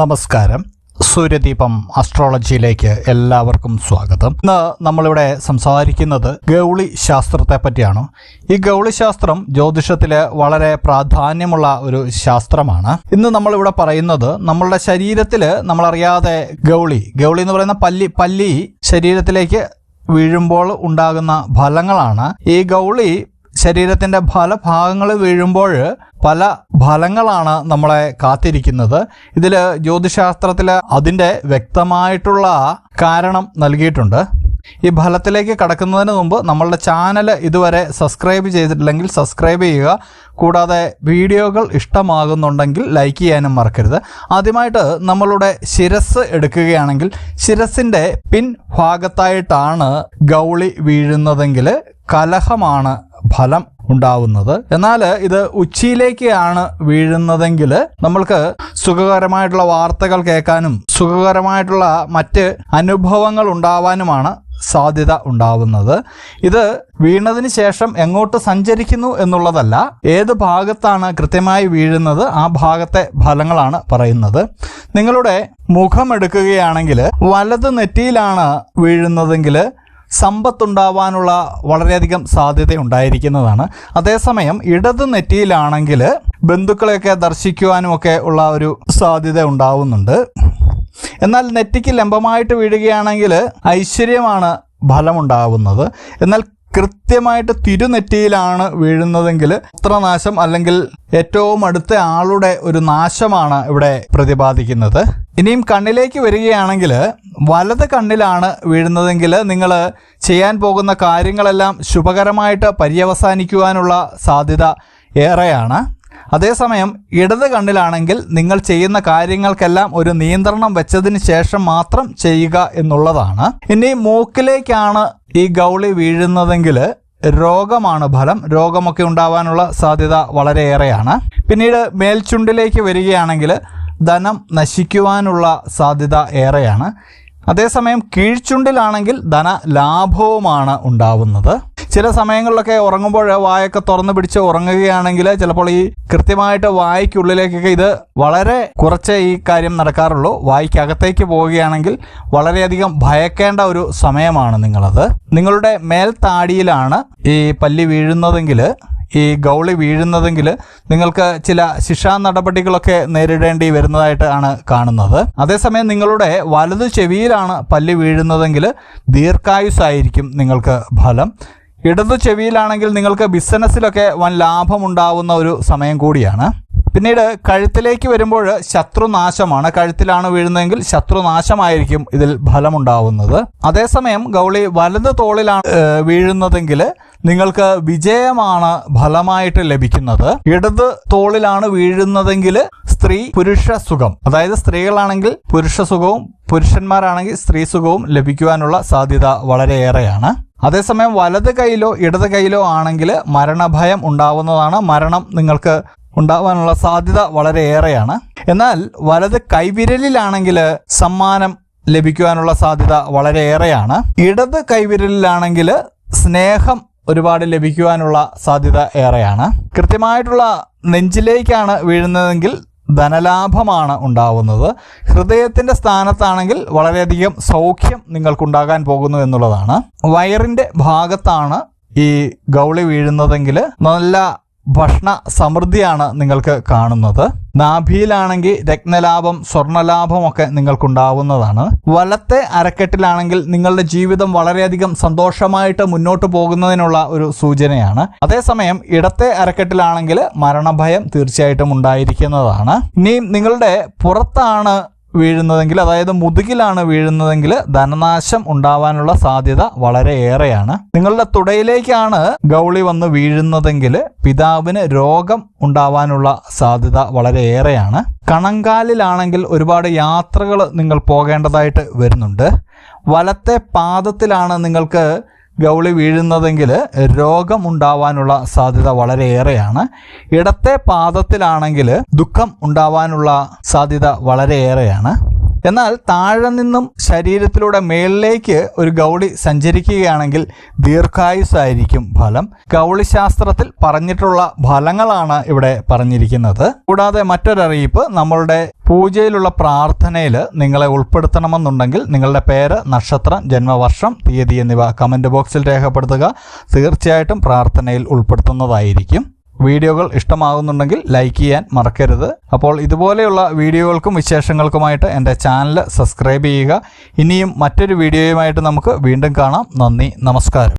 നമസ്കാരം. സൂര്യദീപം അസ്ട്രോളജിയിലേക്ക് എല്ലാവർക്കും സ്വാഗതം. ഇന്ന് നമ്മളിവിടെ സംസാരിക്കുന്നത് ഗൗളി ശാസ്ത്രത്തെ പറ്റിയാണ്. ഈ ഗൗളി ശാസ്ത്രം ജ്യോതിഷത്തിൽ വളരെ പ്രാധാന്യമുള്ള ഒരു ശാസ്ത്രമാണ്. ഇന്ന് നമ്മളിവിടെ പറയുന്നത് നമ്മളുടെ ശരീരത്തിൽ നമ്മളറിയാതെ ഗൗളി ഗൗളി എന്ന് പറയുന്ന പല്ലി പല്ലി ശരീരത്തിലേക്ക് വീഴുമ്പോൾ ഉണ്ടാകുന്ന ഫലങ്ങളാണ്. ഈ ഗൗളി ശരീരത്തിന്റെ പല ഭാഗങ്ങൾ വീഴുമ്പോൾ പല ഫലങ്ങളാണ് നമ്മളെ കാത്തിരിക്കുന്നത്. ഇതിൽ ജ്യോതിശാസ്ത്രത്തിൽ അതിന്റെ വ്യക്തമായിട്ടുള്ള കാരണം നൽകിയിട്ടുണ്ട്. ഈ ഫലത്തിലേക്ക് കടക്കുന്നതിന് മുമ്പ് നമ്മളുടെ ചാനൽ ഇതുവരെ സബ്സ്ക്രൈബ് ചെയ്തിട്ടില്ലെങ്കിൽ സബ്സ്ക്രൈബ് ചെയ്യുക. കൂടാതെ വീഡിയോകൾ ഇഷ്ടമാകുന്നുണ്ടെങ്കിൽ ലൈക്ക് ചെയ്യാനും മറക്കരുത്. ആദ്യമായിട്ട് നമ്മളുടെ ശിരസ് എടുക്കുകയാണെങ്കിൽ ശിരസിന്റെ പിൻഭാഗത്തായിട്ടാണ് ഗൗളി വീഴുന്നതെങ്കിൽ കലഹമാണ് ഫലം ഉണ്ടാവുന്നത്. എന്നാൽ ഇത് ഉച്ചയിലേക്കാണ് വീഴുന്നതെങ്കിൽ നമ്മൾക്ക് സുഖകരമായിട്ടുള്ള വാർത്തകൾ കേൾക്കാനും സുഖകരമായിട്ടുള്ള മറ്റ് അനുഭവങ്ങൾ ഉണ്ടാവാനുമാണ് സാധ്യത ഉണ്ടാവുന്നത്. ഇത് വീണതിന് ശേഷം എങ്ങോട്ട് സഞ്ചരിക്കുന്നു എന്നുള്ളതല്ല ഏത് ഭാഗത്താണ് കൃത്യമായി വീഴുന്നത് ആ ഭാഗത്തെ ഫലങ്ങളാണ് പറയുന്നത്. നിങ്ങളുടെ മുഖമെടുക്കുകയാണെങ്കിൽ വലത് നെറ്റിയിലാണ് വീഴുന്നതെങ്കിൽ സമ്പത്തുണ്ടാവാനുള്ള വളരെയധികം സാധ്യത ഉണ്ടായിരിക്കുന്നതാണ്. അതേസമയം ഇടത് നെറ്റിയിലാണെങ്കിൽ ബന്ധുക്കളെയൊക്കെ ദർശിക്കുവാനും ഒക്കെ ഉള്ള ഒരു സാധ്യത ഉണ്ടാവുന്നുണ്ട്. എന്നാൽ നെറ്റിക്ക് ലംബമായിട്ട് വീഴുകയാണെങ്കിൽ ഐശ്വര്യമാണ് ഫലമുണ്ടാവുന്നത്. എന്നാൽ കൃത്യമായിട്ട് തിരുനെറ്റിയിലാണ് വീഴുന്നതെങ്കിൽ പുത്രനാശം അല്ലെങ്കിൽ ഏറ്റവും അടുത്ത ആളുടെ ഒരു നാശമാണ് ഇവിടെ പ്രതിപാദിക്കുന്നത്. ഇനിയും കണ്ണിലേക്ക് വരികയാണെങ്കിൽ വലത് കണ്ണിലാണ് വീഴുന്നതെങ്കിൽ നിങ്ങൾ ചെയ്യാൻ പോകുന്ന കാര്യങ്ങളെല്ലാം ശുഭകരമായിട്ട് പര്യവസാനിക്കുവാനുള്ള സാധ്യത ഏറെയാണ്. അതേസമയം ഇടത് കണ്ണിലാണെങ്കിൽ നിങ്ങൾ ചെയ്യുന്ന കാര്യങ്ങൾക്കെല്ലാം ഒരു നിയന്ത്രണം വെച്ചതിന് ശേഷം മാത്രം ചെയ്യുക എന്നുള്ളതാണ്. ഇനി മൂക്കിലേക്കാണ് ഈ ഗൗളി വീഴുന്നതെങ്കിൽ രോഗമാണ് ഫലം. രോഗമൊക്കെ ഉണ്ടാവാനുള്ള സാധ്യത വളരെയേറെയാണ്. പിന്നീട് മേൽചുണ്ടിലേക്ക് വരികയാണെങ്കിൽ ധനം നശിക്കുവാനുള്ള സാധ്യത ഏറെയാണ്. അതേസമയം കീഴ്ചുണ്ടിലാണെങ്കിൽ ധന ലാഭവുമാണ് ഉണ്ടാവുന്നത്. ചില സമയങ്ങളിലൊക്കെ ഉറങ്ങുമ്പോൾ വായൊക്കെ തുറന്നു പിടിച്ച് ഉറങ്ങുകയാണെങ്കിൽ ചിലപ്പോൾ ഈ കൃത്യമായിട്ട് വായ്ക്കുള്ളിലേക്കൊക്കെ ഇത് വളരെ കുറച്ച് ഈ കാര്യം നടക്കാറുള്ളൂ. വായ്ക്കകത്തേക്ക് പോവുകയാണെങ്കിൽ വളരെയധികം ഭയക്കേണ്ട ഒരു സമയമാണ് നിങ്ങളത്. നിങ്ങളുടെ മേൽത്താടിയിലാണ് ഈ പല്ലി വീഴുന്നതെങ്കിൽ ഈ ഗൗളി വീഴുന്നതെങ്കിൽ നിങ്ങൾക്ക് ചില ശിക്ഷാ നടപടികളൊക്കെ നേരിടേണ്ടി വരുന്നതായിട്ടാണ് കാണുന്നത്. അതേസമയം നിങ്ങളുടെ വലതു ചെവിയിലാണ് പല്ല് വീഴുന്നതെങ്കിൽ ദീർഘായുസായിരിക്കും നിങ്ങൾക്ക് ഫലം. ഇടതു ചെവിയിലാണെങ്കിൽ നിങ്ങൾക്ക് ബിസിനസ്സിലൊക്കെ വൻ ലാഭമുണ്ടാവുന്ന ഒരു സമയം കൂടിയാണ്. പിന്നീട് കഴുത്തിലേക്ക് വരുമ്പോൾ ശത്രുനാശമാണ്. കഴുത്തിലാണ് വീഴുന്നതെങ്കിൽ ശത്രുനാശമായിരിക്കും ഇതിൽ ഫലമുണ്ടാവുന്നത്. അതേസമയം ഗൗളി വലത് തോളിലാണ് വീഴുന്നതെങ്കിൽ നിങ്ങൾക്ക് വിജയമാണ് ഫലമായിട്ട് ലഭിക്കുന്നത്. ഇടത് തോളിലാണ് വീഴുന്നതെങ്കിൽ സ്ത്രീ പുരുഷ സുഖം. അതായത് സ്ത്രീകളാണെങ്കിൽ പുരുഷ സുഖവും പുരുഷന്മാരാണെങ്കിൽ സ്ത്രീ സുഖവും ലഭിക്കുവാനുള്ള സാധ്യത വളരെയേറെയാണ്. അതേസമയം വലത് കൈയിലോ ഇടത് കൈയിലോ ആണെങ്കിൽ മരണഭയം ഉണ്ടാവുന്നതാണ്. മരണം നിങ്ങൾക്ക് ഉണ്ടാവാനുള്ള സാധ്യത വളരെയേറെയാണ് എന്നാൽ വലത് കൈവിരലിലാണെങ്കിൽ സമ്മാനം ലഭിക്കുവാനുള്ള സാധ്യത വളരെയേറെയാണ് ഇടത് കൈവിരലിലാണെങ്കിൽ സ്നേഹം ഒരുപാട് ലഭിക്കുവാനുള്ള സാധ്യത ഏറെയാണ്. കൃത്യമായിട്ടുള്ള നെഞ്ചിലേക്കാണ് വീഴുന്നതെങ്കിൽ ധനലാഭമാണ് ഉണ്ടാവുന്നത്. ഹൃദയത്തിന്റെ സ്ഥാനത്താണെങ്കിൽ വളരെയധികം സൗഖ്യം നിങ്ങൾക്കുണ്ടാകാൻ പോകുന്നു എന്നുള്ളതാണ്. വയറിന്റെ ഭാഗത്താണ് ഈ ഗൗളി വീഴുന്നതെങ്കിൽ നല്ല ഭക്ഷണ സമൃദ്ധിയാണ് നിങ്ങൾക്ക് കാണുന്നത്. നാഭിയിലാണെങ്കിൽ രത്നലാഭം സ്വർണലാഭം ഒക്കെ നിങ്ങൾക്കുണ്ടാവുന്നതാണ്. വലത്തെ അരക്കെട്ടിലാണെങ്കിൽ നിങ്ങളുടെ ജീവിതം വളരെയധികം സന്തോഷമായിട്ട് മുന്നോട്ട് പോകുന്നതിനുള്ള ഒരു സൂചനയാണ്. അതേസമയം ഇടത്തെ അരക്കെട്ടിലാണെങ്കിൽ മരണഭയം തീർച്ചയായിട്ടും ഉണ്ടായിരിക്കുന്നതാണ്. ഇനി നിങ്ങളുടെ പുറത്താണ് വീഴുന്നതെങ്കിൽ അതായത് മുതുകിലാണ് വീഴുന്നതെങ്കിൽ ധനനാശം ഉണ്ടാവാനുള്ള സാധ്യത വളരെ ഏറെയാണ്. നിങ്ങളുടെ തുടയിലേക്കാണ് ഗൗളി വന്ന് വീഴുന്നതെങ്കിൽ പിതാവിന് രോഗം ഉണ്ടാവാനുള്ള സാധ്യത വളരെ ഏറെയാണ്. കണങ്കാലിലാണെങ്കിൽ ഒരുപാട് യാത്രകൾ നിങ്ങൾ പോകേണ്ടതായിട്ട് വരുന്നുണ്ട്. വലത്തെ പാദത്തിലാണ് നിങ്ങൾക്ക് ഗൗളി വീഴുന്നതെങ്കിൽ രോഗം ഉണ്ടാവാനുള്ള സാധ്യത വളരെയേറെയാണ്. ഇടത്തെ പാദത്തിലാണെങ്കിൽ ദുഃഖം ഉണ്ടാവാനുള്ള സാധ്യത വളരെയേറെയാണ്. എന്നാൽ താഴെ നിന്നും ശരീരത്തിലൂടെ മേളിലേക്ക് ഒരു ഗൗളി സഞ്ചരിക്കുകയാണെങ്കിൽ ദീർഘായുസായിരിക്കും ഫലം. ഗൗളിശാസ്ത്രത്തിൽ പറഞ്ഞിട്ടുള്ള ഫലങ്ങളാണ് ഇവിടെ പറഞ്ഞിരിക്കുന്നത്. കൂടാതെ മറ്റൊരറിയിപ്പ് നമ്മളുടെ പൂജയിലുള്ള പ്രാർത്ഥനയിൽ നിങ്ങളെ ഉൾപ്പെടുത്തണമെന്നുണ്ടെങ്കിൽ നിങ്ങളുടെ പേര് നക്ഷത്രം ജന്മവർഷം തീയതി എന്നിവ കമന്റ് ബോക്സിൽ രേഖപ്പെടുത്തുക. തീർച്ചയായിട്ടും പ്രാർത്ഥനയിൽ ഉൾപ്പെടുത്തുന്നതായിരിക്കും. വീഡിയോകൾ ഇഷ്ടമാകുന്നുണ്ടെങ്കിൽ ലൈക്ക് ചെയ്യാൻ മറക്കരുത്. അപ്പോൾ ഇതുപോലെയുള്ള വീഡിയോകൾക്കും വിശേഷങ്ങൾക്കുമായിട്ട് എന്റെ ചാനൽ സബ്സ്ക്രൈബ് ചെയ്യുക. ഇനിയും മറ്റൊരു വീഡിയോയുമായിട്ട് നമുക്ക് വീണ്ടും കാണാം. നന്ദി നമസ്കാരം.